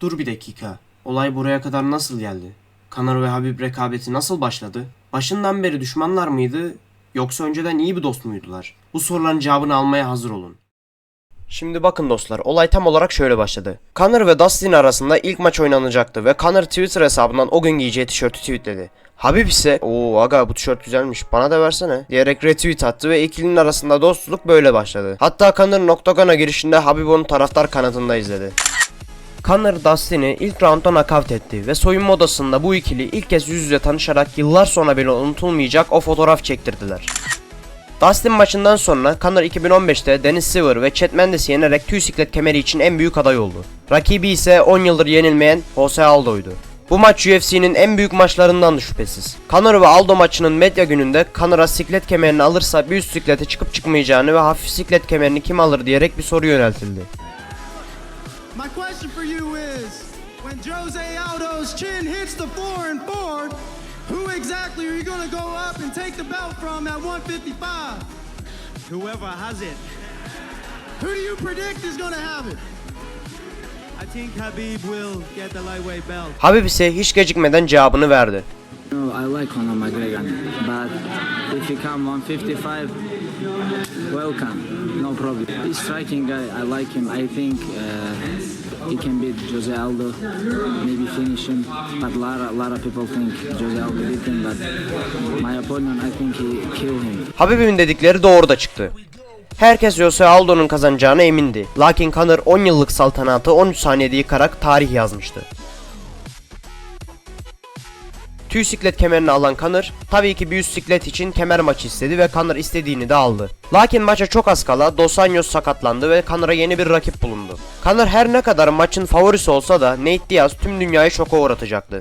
Dur bir dakika. Olay buraya kadar nasıl geldi? Kanır ve Habib rekabeti nasıl başladı? Başından beri düşmanlar mıydı? Yoksa önceden iyi bir dost muydular? Bu soruların cevabını almaya hazır olun. Şimdi bakın dostlar, olay tam olarak şöyle başladı. Conor ve Dustin arasında ilk maç oynanacaktı ve Conor Twitter hesabından o gün giyeceği tişörtü tweetledi. Habib ise "Oo aga bu tişört güzelmiş bana da versene" diyerek retweet attı ve ikilinin arasında dostluk böyle başladı. Hatta Conor Octagon'a girişinde Habib onu taraftar kanadında izledi. Conor Dustin'i ilk roundda nakavt etti ve soyunma odasında bu ikili ilk kez yüz yüze tanışarak yıllar sonra bile unutulmayacak o fotoğraf çektirdiler. Dustin maçından sonra Conor 2015'te Dennis Siver ve Chad Mendes'i yenerek tüy siklet kemeri için en büyük aday oldu. Rakibi ise 10 yıldır yenilmeyen Jose Aldo'ydu. Bu maç UFC'nin en büyük maçlarındandı şüphesiz. Conor ve Aldo maçının medya gününde Conor'a siklet kemerini alırsa bir üst siklete çıkıp çıkmayacağını ve hafif siklet kemerini kim alır diyerek bir soru yöneltildi. My question for you is when Jose Aldo's chin hits the floor in Ford, who exactly are you going to go up and take the belt from at 155? Whoever has it. Who do you predict is going to have it? I think Habib will get the lightweight belt. Habib ise hiç gecikmeden cevabını verdi. No, I like Conor McGregor, but if you come 155, welcome, no problem. He's striking guy, I like him. I think uh, he can beat Jose Aldo, maybe finish him. But a lot, lot of people think Jose Aldo beat him, but my opinion, I think he kill him. Habib'in dedikleri doğru da çıktı. Herkes Jose Aldo'nun kazanacağına emindi. Lakin Conor 10 yıllık saltanatı 13 saniyede yıkarak tarih yazmıştı. Tüy siklet kemerini alan Conor tabii ki bir üst için kemer maçı istedi ve Conor istediğini de aldı. Lakin maça çok az kala Dos Anjos sakatlandı ve Conor'a yeni bir rakip bulundu. Conor her ne kadar maçın favorisi olsa da Nate Diaz tüm dünyayı şoka uğratacaktı.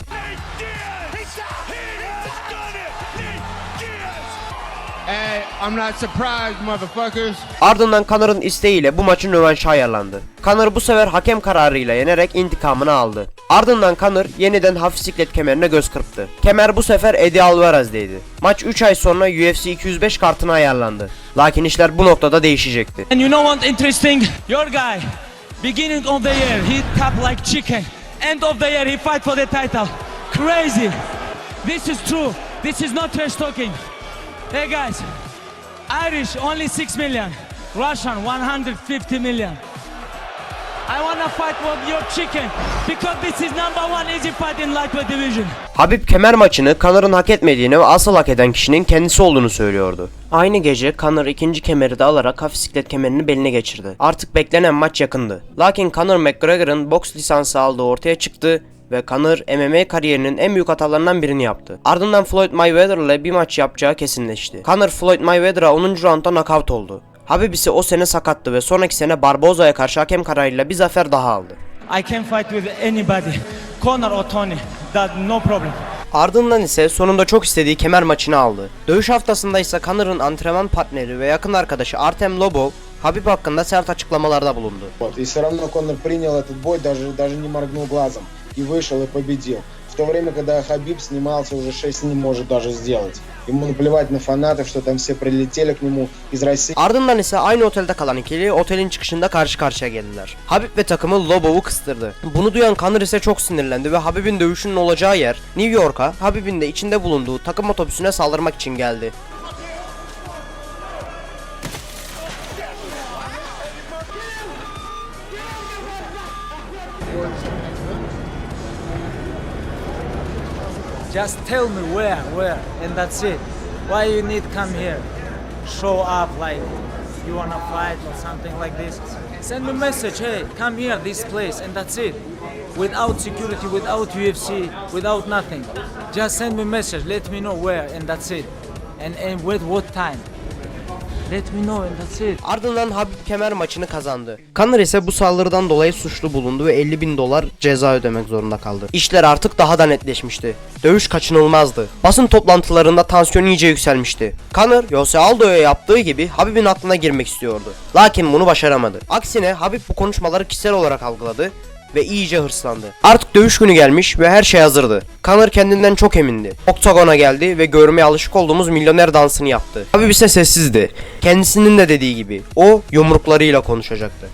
I'm not surprised, motherfuckers. Ardından Conor'ın isteğiyle bu maçın rövanşı ayarlandı. Conor bu sefer hakem kararıyla yenerek intikamını aldı. Ardından Conor yeniden hafif siklet kemerine göz kırptı. Kemer bu sefer Eddie Alvarez'deydi. Maç 3 ay sonra UFC 205 kartına ayarlandı. Lakin işler bu noktada değişecekti. And you know what interesting? Your guy, beginning of the year, he tap like chicken. End of the year, he fight for the title. Crazy. This is true. This is not trash talking. Hey guys, Irish only 6 million. Russian 150 million. I wanna fight with your chicken because this is number one easy fight in lightweight division. Habib kemer maçını Conor'ın hak etmediğini ve asıl hak eden kişinin kendisi olduğunu söylüyordu. Aynı gece Conor ikinci kemeri de alarak hafif siklet kemerini beline geçirdi. Artık beklenen maç yakındı. Lakin Conor McGregor'ın boks lisansı aldığı ortaya çıktı ve Conor MMA kariyerinin en büyük hatalarından birini yaptı. Ardından Floyd Mayweather ile bir maç yapacağı kesinleşti. Conor Floyd Mayweather'a 10. roundda knockout oldu. Habib ise o sene sakattı ve sonraki sene Barboza'ya karşı hakem kararıyla bir zafer daha aldı. I can fight with anybody. Conor or Tony. That no problem. Ardından ise sonunda çok istediği kemer maçını aldı. Dövüş haftasında ise Conor'ın antrenman partneri ve yakın arkadaşı Artem Lobov, Habib hakkında sert açıklamalarda bulundu. Вот. И все равно Конор принял этот бой, даже, даже не моргнул глазом. И вышел и победил. В то время, когда Хабиб снимался, уже 6 не может даже сделать. Ему наплевать на фанатов, что там все прилетели к нему из России. Ardından ise aynı otelde kalan ikili otelin çıkışında karşı karşıya geldiler. Habib ve takımı Lobov'u kıstırdı. Bunu duyan Conor ise çok sinirlendi ve Habib'in dövüşünün olacağı yer New York'a Habib'in de içinde bulunduğu takım otobüsüne saldırmak için geldi. Just tell me where, where, and that's it. Why you need come here? Show up like you wanna fight or something like this. Send me message, hey, come here, this place, and that's it. Without security, without UFC, without nothing. Just send me message, let me know where, and that's it. And and with what time? Let me know and that's it. Ardından Habib kemer maçını kazandı. Conor ise bu saldırıdan dolayı suçlu bulundu ve 50 bin dolar ceza ödemek zorunda kaldı. İşler artık daha da netleşmişti. Dövüş kaçınılmazdı. Basın toplantılarında tansiyon iyice yükselmişti. Conor, Jose Aldo'ya yaptığı gibi Habib'in aklına girmek istiyordu. Lakin bunu başaramadı. Aksine Habib bu konuşmaları kişisel olarak algıladı ve iyice hırslandı. Artık dövüş günü gelmiş ve her şey hazırdı. Conor kendinden çok emindi. Oktagona geldi ve görmeye alışık olduğumuz milyoner dansını yaptı. Habib ise sessizdi. Kendisinin de dediği gibi o yumruklarıyla konuşacaktı.